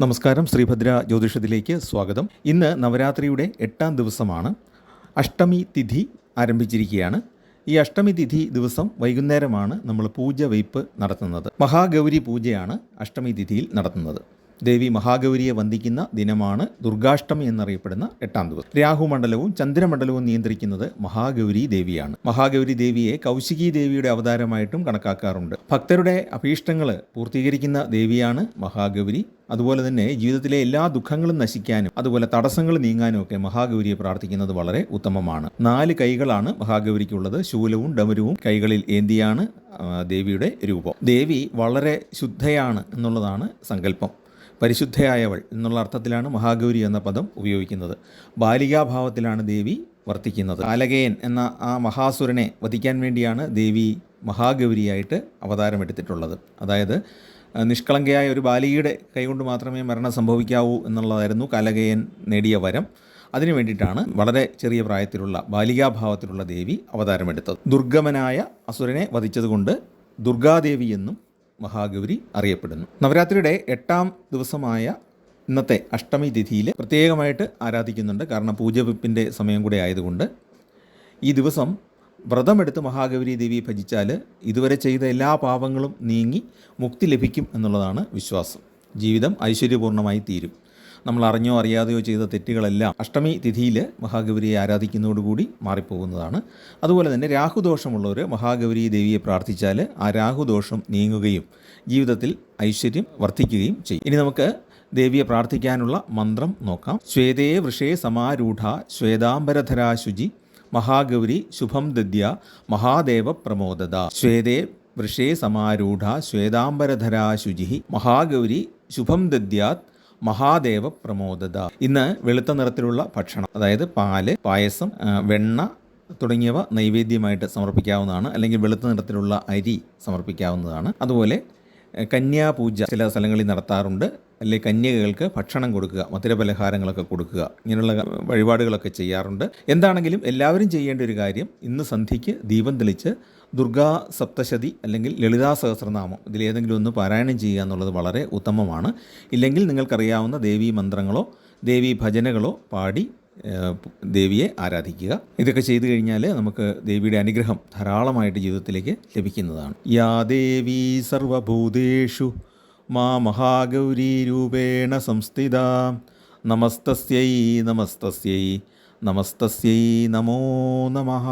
നമസ്കാരം. ശ്രീഭദ്ര ജ്യോതിഷത്തിലേക്ക് സ്വാഗതം. ഇന്ന് നവരാത്രിയുടെ എട്ടാം ദിവസമാണ്. അഷ്ടമി തിഥി ആരംഭിച്ചിരിക്കുകയാണ്. ഈ അഷ്ടമി തിഥി ദിവസം വൈകുന്നേരമാണ് നമ്മൾ പൂജ വയ്പ് നടത്തുന്നത്. മഹാഗൗരി പൂജയാണ് അഷ്ടമി തിഥിയിൽ നടത്തുന്നത്. ദേവി മഹാഗൗരിയെ വന്ദിക്കുന്ന ദിനമാണ് ദുർഗാഷ്ടമി എന്നറിയപ്പെടുന്ന എട്ടാം ദിവസം. രാഹുമണ്ഡലവും ചന്ദ്രമണ്ഡലവും നിയന്ത്രിക്കുന്നത് മഹാഗൗരി ദേവിയാണ്. മഹാഗൗരി ദേവിയെ കൗശികി ദേവിയുടെ അവതാരമായിട്ടും കണക്കാക്കാറുണ്ട്. ഭക്തരുടെ അഭീഷ്ടങ്ങൾ പൂർത്തീകരിക്കുന്ന ദേവിയാണ് മഹാഗൗരി. അതുപോലെ തന്നെ ജീവിതത്തിലെ എല്ലാ ദുഃഖങ്ങളും നശിക്കാനും അതുപോലെ തടസ്സങ്ങൾ നീങ്ങാനും ഒക്കെ മഹാഗൗരിയെ പ്രാർത്ഥിക്കുന്നത് വളരെ ഉത്തമമാണ്. നാല് കൈകളാണ് മഹാഗൗരിക്കുള്ളത്. ശൂലവും ഡമരുവും കൈകളിൽ ഏന്തിയാണ് ദേവിയുടെ രൂപം. ദേവി വളരെ ശുദ്ധയാണ് എന്നുള്ളതാണ് സങ്കല്പം. പരിശുദ്ധയായവൾ എന്നുള്ള അർത്ഥത്തിലാണ് മഹാഗൗരി എന്ന പദം ഉപയോഗിക്കുന്നത്. ബാലികാഭാവത്തിലാണ് ദേവി വർത്തിക്കുന്നത്. കാലകേയൻ എന്ന ആ മഹാസുരനെ വധിക്കാൻ വേണ്ടിയാണ് ദേവി മഹാഗൗരിയായിട്ട് അവതാരമെടുത്തിട്ടുള്ളത്. അതായത് നിഷ്കളങ്കയായ ഒരു ബാലികയുടെ കൈകൊണ്ട് മാത്രമേ മരണം സംഭവിക്കാവൂ എന്നുള്ളതായിരുന്നു കാലകേയൻ നേടിയ വരം. അതിനു വേണ്ടിയിട്ടാണ് വളരെ ചെറിയ പ്രായത്തിലുള്ള ബാലികാഭാവത്തിലുള്ള ദേവി അവതാരമെടുത്തത്. ദുർഗമനായ അസുരനെ വധിച്ചതുകൊണ്ട് ദുർഗാദേവി എന്നും മഹാഗൗരി അറിയപ്പെടുന്നു. നവരാത്രിയുടെ എട്ടാം ദിവസമായ ഇന്നത്തെ അഷ്ടമി തിഥിയിൽ പ്രത്യേകമായിട്ട് ആരാധിക്കുന്നുണ്ട്. കാരണം പൂജവെപ്പിന്റെ സമയം കൂടെ ആയതുകൊണ്ട് ഈ ദിവസം വ്രതമെടുത്ത് മഹാഗൗരി ദേവി ഭജിച്ചാൽ ഇതുവരെ ചെയ്ത എല്ലാ പാപങ്ങളും നീങ്ങി മുക്തി ലഭിക്കും എന്നുള്ളതാണ് വിശ്വാസം. ജീവിതം ഐശ്വര്യപൂർണമായി തീരും. നമ്മൾ അറിഞ്ഞോ അറിയാതെയോ ചെയ്ത തെറ്റുകളെല്ലാം അഷ്ടമി തിഥിയിൽ മഹാഗൗരിയെ ആരാധിക്കുന്നതോടുകൂടി മാറിപ്പോകുന്നതാണ്. അതുപോലെ തന്നെ രാഹുദോഷമുള്ളവർ മഹാഗൗരി ദേവിയെ പ്രാർത്ഥിച്ചാൽ ആ രാഹുദോഷം നീങ്ങുകയും ജീവിതത്തിൽ ഐശ്വര്യം വർദ്ധിക്കുകയും ചെയ്യും. ഇനി നമുക്ക് ദേവിയെ പ്രാർത്ഥിക്കാനുള്ള മന്ത്രം നോക്കാം. ശ്വേതേ വൃഷേ സമാരൂഢ ശ്വേതാംബരധരാ ശുചി മഹാഗൗരി ശുഭം ദദ്യ മഹാദേവ പ്രമോദത ശ്വേതേ വൃഷേ സമാരൂഢ ശ്വേതാംബരധരാ ശുചി മഹാഗൗരി ശുഭം ദദ്യാത് മഹാദേവ പ്രമോദത. ഇന്ന് വെളുത്ത നിറത്തിലുള്ള ഭക്ഷണം അതായത് പാൽ പായസം വെണ്ണ തുടങ്ങിയവ നൈവേദ്യമായിട്ട് സമർപ്പിക്കാവുന്നതാണ് അല്ലെങ്കിൽ വെളുത്ത നിറത്തിലുള്ള അരി സമർപ്പിക്കാവുന്നതാണ്. അതുപോലെ കന്യാപൂജ ചില സ്ഥലങ്ങളിൽ നടത്താറുണ്ട്. അല്ലെങ്കിൽ കന്യകകൾക്ക് ഭക്ഷണം കൊടുക്കുക മധുരപലഹാരങ്ങളൊക്കെ കൊടുക്കുക ഇങ്ങനെയുള്ള വഴിപാടുകളൊക്കെ ചെയ്യാറുണ്ട്. എന്താണെങ്കിലും എല്ലാവരും ചെയ്യേണ്ട ഒരു കാര്യം ഇന്ന് സന്ധ്യയ്ക്ക് ദീപം തെളിച്ച് ദുർഗാ സപ്തശതി അല്ലെങ്കിൽ ലളിതാ സഹസ്രനാമം ഇതിലേതെങ്കിലും ഒന്ന് പാരായണം ചെയ്യുക എന്നുള്ളത് വളരെ ഉത്തമമാണ്. ഇല്ലെങ്കിൽ നിങ്ങൾക്കറിയാവുന്ന ദേവീ മന്ത്രങ്ങളോ ദേവീ ഭജനകളോ പാടി ദേവിയെ ആരാധിക്കുക. ഇതൊക്കെ ചെയ്തു കഴിഞ്ഞാൽ നമുക്ക് ദേവിയുടെ അനുഗ്രഹം ധാരാളമായിട്ട് ജീവിതത്തിലേക്ക് ലഭിക്കുന്നതാണ്. യാ ദേവി സർവഭൂതേഷു മാ മഹാഗൗരി രൂപേണ സംസ്ഥിത. നമസ്തസ്യൈ നമസ്തസ്യൈ നമസ്തസ്യൈ നമോ നമഃ.